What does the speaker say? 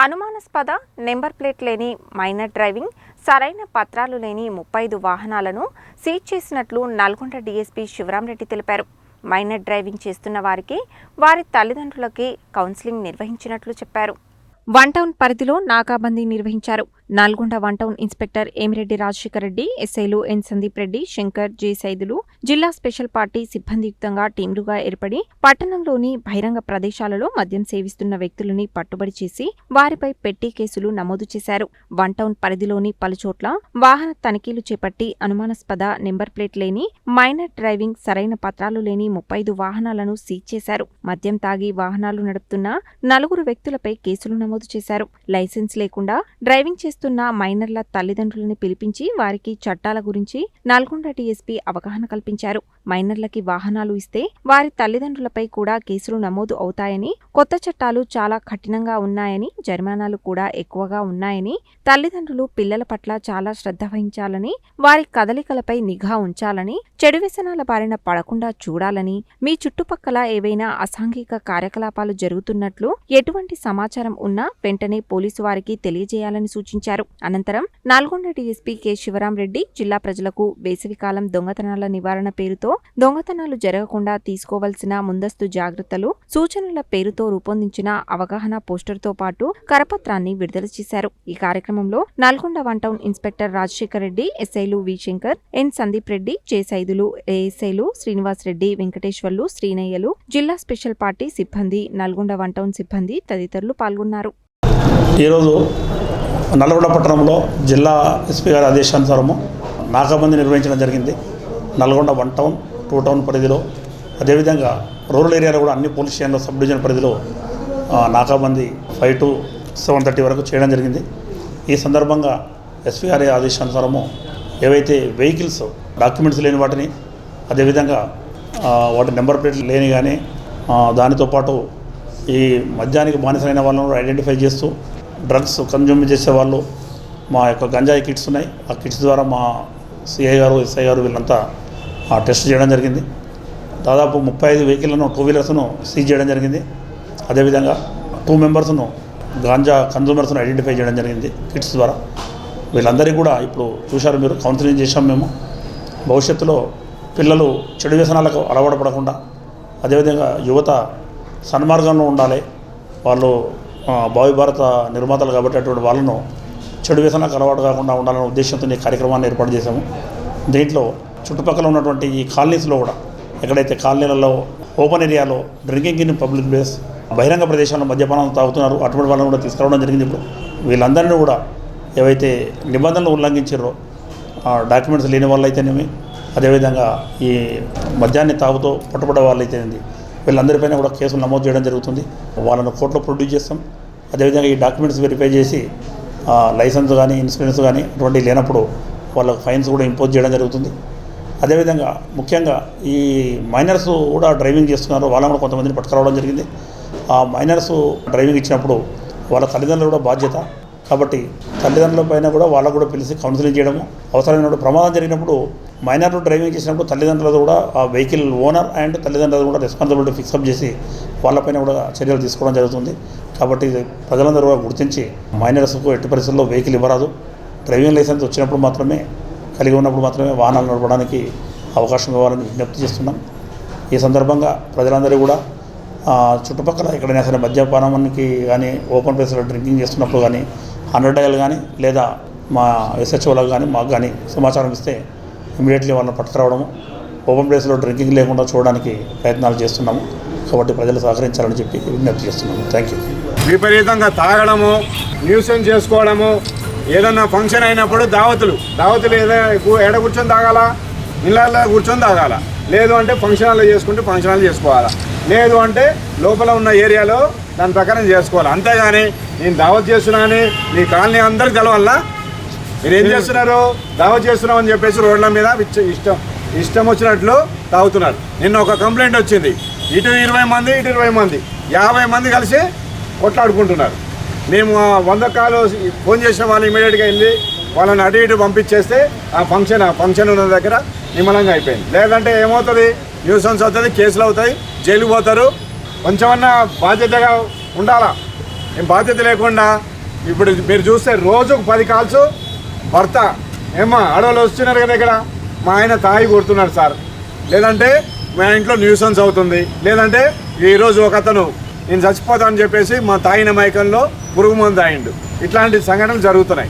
అనుమానాస్పద number plate లేని minor driving సరైన పత్రాలు లేని ముప్పై ఐదు వాహనాలను సీజ్ చేసినట్లు నల్గొండ డీఎస్పీ శివరాంరెడ్డి తెలిపారు. మైనర్ డ్రైవింగ్ చేస్తున్న వారికి వారి తల్లిదండ్రులకి కౌన్సిలింగ్ నిర్వహించినట్లు చెప్పారు. వన్ టౌన్ పరిధిలో నాకాబందీ నిర్వహించారు. Nalgonda one town inspector Emireddy Rajasekhar Reddy ఎస్ఐలు ఎన్ సందీప్ రెడ్డి శంకర్ జె సైదులు జిల్లా స్పెషల్ పార్టీ సిబ్బందియుక్తంగా టీంలుగా ఏర్పడి పట్టణంలోని బహిరంగ ప్రదేశాలలో మద్యం సేవిస్తున్న వ్యక్తులని పట్టుబడి చేసి వారిపై పెట్టి కేసులు నమోదు చేశారు. వన్ టౌన్ పరిధిలోని పలుచోట్ల వాహన తనిఖీలు చేపట్టి అనుమానాస్పద నెంబర్ ప్లేట్ లేని మైనర్ డ్రైవింగ్ సరైన పత్రాలు లేని ముప్పై ఐదు వాహనాలను సీజ్ చేశారు. మద్యం తాగి వాహనాలు నడుపుతున్న నలుగురు వ్యక్తులపై కేసులు నమోదు చేశారు. లైసెన్స్ లేకుండా డ్రైవింగ్ చేస్తున్న మైనర్ల తల్లిదండ్రులని పిలిపించి వారికి చట్టాల గురించి నల్గొండ డీఎస్పీ అవగాహన కల్పించారు. మైనర్లకి వాహనాలు ఇస్తే వారి తల్లిదండ్రులపై కూడా కేసులు నమోదు అవుతాయని కొత్త చట్టాలు చాలా కఠినంగా ఉన్నాయని జరిమానాలు కూడా ఎక్కువగా ఉన్నాయని తల్లిదండ్రులు పిల్లల పట్ల చాలా శ్రద్ధ వహించాలని వారి కదలికలపై నిఘా ఉంచాలని చెడు వ్యసనాల బారిన పడకుండా చూడాలని మీ చుట్టుపక్కల ఏవైనా అసాంఘిక కార్యకలాపాలు జరుగుతున్నట్లు ఎటువంటి సమాచారం ఉన్నా వెంటనే పోలీసు వారికి తెలియజేయాలని సూచించారు. అనంతరం నల్గొండ డీఎస్పీ కె శివరాం రెడ్డి జిల్లా ప్రజలకు వేసవికాలం దొంగతనాల నివారణ పేరుతో దొంగతనాలు జరగకుండా తీసుకోవాల్సిన ముందస్తు జాగ్రత్తలు సూచనల పేరుతో రూపొందించిన అవగాహన పోస్టర్తో పాటు కరపత్రాన్ని విడుదల చేశారు. ఈ కార్యక్రమంలో Nalgonda one town inspector Rajasekhar Reddy ఎస్ఐలు V Shankar N Sandeep Reddy J Saidulu ఏఎస్ఐలు Srinivas Reddy Venkateswarlu శ్రీనయ్యలు జిల్లా స్పెషల్ పార్టీ సిబ్బంది నల్గొండ వన్ టౌన్ సిబ్బంది తదితరులు పాల్గొన్నారు. ఈరోజు నల్గొండ పట్టణంలో జిల్లా ఎస్పీ గారి ఆదేశానుసారము నాకాబందీ నిర్వహించడం జరిగింది. Nalgonda one town two town పరిధిలో. అదేవిధంగా రూరల్ ఏరియాలో కూడా అన్ని పోలీస్ స్టేషన్ల సబ్ డివిజన్ పరిధిలో నాకాబంది ఫైవ్ టు సెవెన్ థర్టీ వరకు చేయడం జరిగింది. ఈ సందర్భంగా ఎస్పీ గారి ఆదేశానుసారము ఏవైతే వెహికల్స్ డాక్యుమెంట్స్ లేని వాటిని అదేవిధంగా వాటి నెంబర్ ప్లేట్లు లేని కానీ దానితో పాటు ఈ మద్యానికి బానిసలైన వాళ్ళను ఐడెంటిఫై చేస్తూ డ్రగ్స్ కన్జ్యూమ్ చేసే వాళ్ళు మా యొక్క గంజాయి కిట్స్ ఉన్నాయి. ఆ కిట్స్ ద్వారా మా సిఐ గారు ఎస్ఐ గారు వీళ్ళంతా ఆ టెస్ట్ చేయడం జరిగింది. దాదాపు ముప్పై ఐదు వెహికల్ను టూ వీలర్స్ను సీజ్ చేయడం జరిగింది. అదేవిధంగా టూ మెంబర్స్ను గాంజా కన్జ్యూమర్స్ను ఐడెంటిఫై చేయడం జరిగింది కిట్స్ ద్వారా. వీళ్ళందరికీ కూడా ఇప్పుడు చూశారు మీరు కౌన్సిలింగ్ చేశాం మేము. భవిష్యత్తులో పిల్లలు చెడు వ్యసనాలకు అలవాటు పడకుండా అదేవిధంగా యువత సన్మార్గంలో ఉండాలి. వాళ్ళు భావి భారత నిర్మాతలు కాబట్టి అటువంటి వాళ్ళను చెడు వ్యసనాలకు అలవాటు కాకుండా ఉండాలనే ఉద్దేశంతో ఈ కార్యక్రమాన్ని ఏర్పాటు చేశాము. దీంట్లో చుట్టుపక్కల ఉన్నటువంటి ఈ కాలనీస్లో కూడా ఎక్కడైతే కాలనీలలో ఓపెన్ ఏరియాలో డ్రింకింగ్ ఇన్ పబ్లిక్ ప్లేస్ బహిరంగ ప్రదేశాల్లో మద్యపానం తాగుతున్నారు అటువంటి వాళ్ళని కూడా తీసుకురావడం జరిగింది ఇప్పుడు. వీళ్ళందరినీ కూడా ఏవైతే నిబంధనలు ఉల్లంఘించారో డాక్యుమెంట్స్ లేని వాళ్ళు అయితేనేమి అదేవిధంగా ఈ మద్యాన్ని తాగుతూ పట్టుబడే వాళ్ళు అయితేనేది వీళ్ళందరిపైన కూడా కేసులు నమోదు చేయడం జరుగుతుంది. వాళ్ళను కోర్టులో ప్రొడ్యూస్ చేస్తాం. అదేవిధంగా ఈ డాక్యుమెంట్స్ వెరిఫై చేసి లైసెన్స్ కానీ ఇన్సూరెన్స్ కానీ అటువంటివి లేనప్పుడు వాళ్ళకు ఫైన్స్ కూడా ఇంపోజ్ చేయడం జరుగుతుంది. అదేవిధంగా ముఖ్యంగా ఈ మైనర్స్ కూడా డ్రైవింగ్ చేస్తున్నారు. వాళ్ళని కూడా కొంతమందిని పట్టుకురావడం జరిగింది. ఆ మైనర్స్ డ్రైవింగ్ ఇచ్చినప్పుడు వాళ్ళ తల్లిదండ్రులు కూడా బాధ్యత. కాబట్టి తల్లిదండ్రుల పైన కూడా వాళ్ళకు కూడా పిలిచి కౌన్సిలింగ్ చేయడము అవసరమైనప్పుడు ప్రమాదం జరిగినప్పుడు మైనర్లు డ్రైవింగ్ చేసినప్పుడు తల్లిదండ్రులతో కూడా ఆ వెహికల్ ఓనర్ అండ్ తల్లిదండ్రులు కూడా రెస్పాన్సిబిలిటీ ఫిక్సప్ చేసి వాళ్ళపైన కూడా చర్యలు తీసుకోవడం జరుగుతుంది. కాబట్టి ప్రజలందరూ కూడా గుర్తించి మైనర్స్కు ఎట్టి పరిస్థితుల్లో వెహికల్ ఇవ్వరాదు. డ్రైవింగ్ లైసెన్స్ వచ్చినప్పుడు మాత్రమే కలిగి ఉన్నప్పుడు మాత్రమే వాహనాలు నడపడానికి అవకాశం ఇవ్వాలని విజ్ఞప్తి చేస్తున్నాం. ఈ సందర్భంగా ప్రజలందరూ కూడా చుట్టుపక్కల ఎక్కడైనా సరే మద్యపానానికి కానీ ఓపెన్ ప్లేస్లో డ్రింకింగ్ చేస్తున్నప్పుడు కానీ హండ్రెడ్ డయల్ కానీ లేదా మా ఎస్హెచ్ఓలకు కానీ మాకు కానీ సమాచారం ఇస్తే ఇమీడియట్లీ వాళ్ళని పట్టుకురావడము ఓపెన్ ప్లేస్లో డ్రింకింగ్ లేకుండా చూడడానికి ప్రయత్నాలు చేస్తున్నాము. కాబట్టి ప్రజలు సహకరించాలని చెప్పి విజ్ఞప్తి చేస్తున్నాము. Thank you. విపరీతంగా తాగడము న్యూసెన్స్ చేసుకోవడము ఏదన్నా ఫంక్షన్ అయినప్పుడు దావతులు దావతులు ఏదైనా ఏడ కూర్చొని తాగాలా? ఇళ్ళల్లో కూర్చొని తాగాల? లేదు అంటే ఫంక్షన్ హాల్లో చేసుకుంటే ఫంక్షన్ హాల్ చేసుకోవాలా? లేదు అంటే లోపల ఉన్న ఏరియాలో దాని ప్రకారం చేసుకోవాలి? అంతేగాని నేను దావత్ చేస్తున్నానని మీ కాలనీ అందరికి తెలవల్లా మీరు ఏం చేస్తున్నారు? దావ చేస్తున్నాం అని చెప్పేసి రోడ్ల మీద ఇష్టం ఇష్టం వచ్చినట్లు తాగుతున్నారు. నిన్న ఒక కంప్లైంట్ వచ్చింది. ఇటు ఇరవై మంది ఇటు ఇరవై మంది యాభై మంది కలిసి కొట్లాడుకుంటున్నారు. మేము వంద కాలు ఫోన్ చేసిన వాళ్ళు ఇమీడియట్గా వెళ్ళి వాళ్ళని అటు ఇటు పంపించేస్తే ఆ ఫంక్షన్ ఆ ఫంక్షన్ ఉన్న దగ్గర నిమ్మలంగా అయిపోయింది. లేదంటే ఏమవుతుంది? న్యూసెన్స్ అవుతుంది కేసులు అవుతాయి జైలు పోతారు. కొంచెమన్నా బాధ్యతగా ఉండాలా? ఏం బాధ్యత లేకుండా ఇప్పుడు మీరు చూస్తే రోజుకు పది కాల్స్ భర్త ఏమ్మా ఆడవాళ్ళు వస్తున్నారు కదా ఇక్కడ? మా ఆయన తాగి కొడుతున్నాడు సార్. లేదంటే మా ఇంట్లో న్యూసెన్స్ అవుతుంది. లేదంటే ఈరోజు ఒక అతను నేను చచ్చిపోతానని చెప్పేసి మా తాగిన మైకంలో పురుగు మందు తాగిండు. ఇట్లాంటి సంఘటనలు జరుగుతున్నాయి.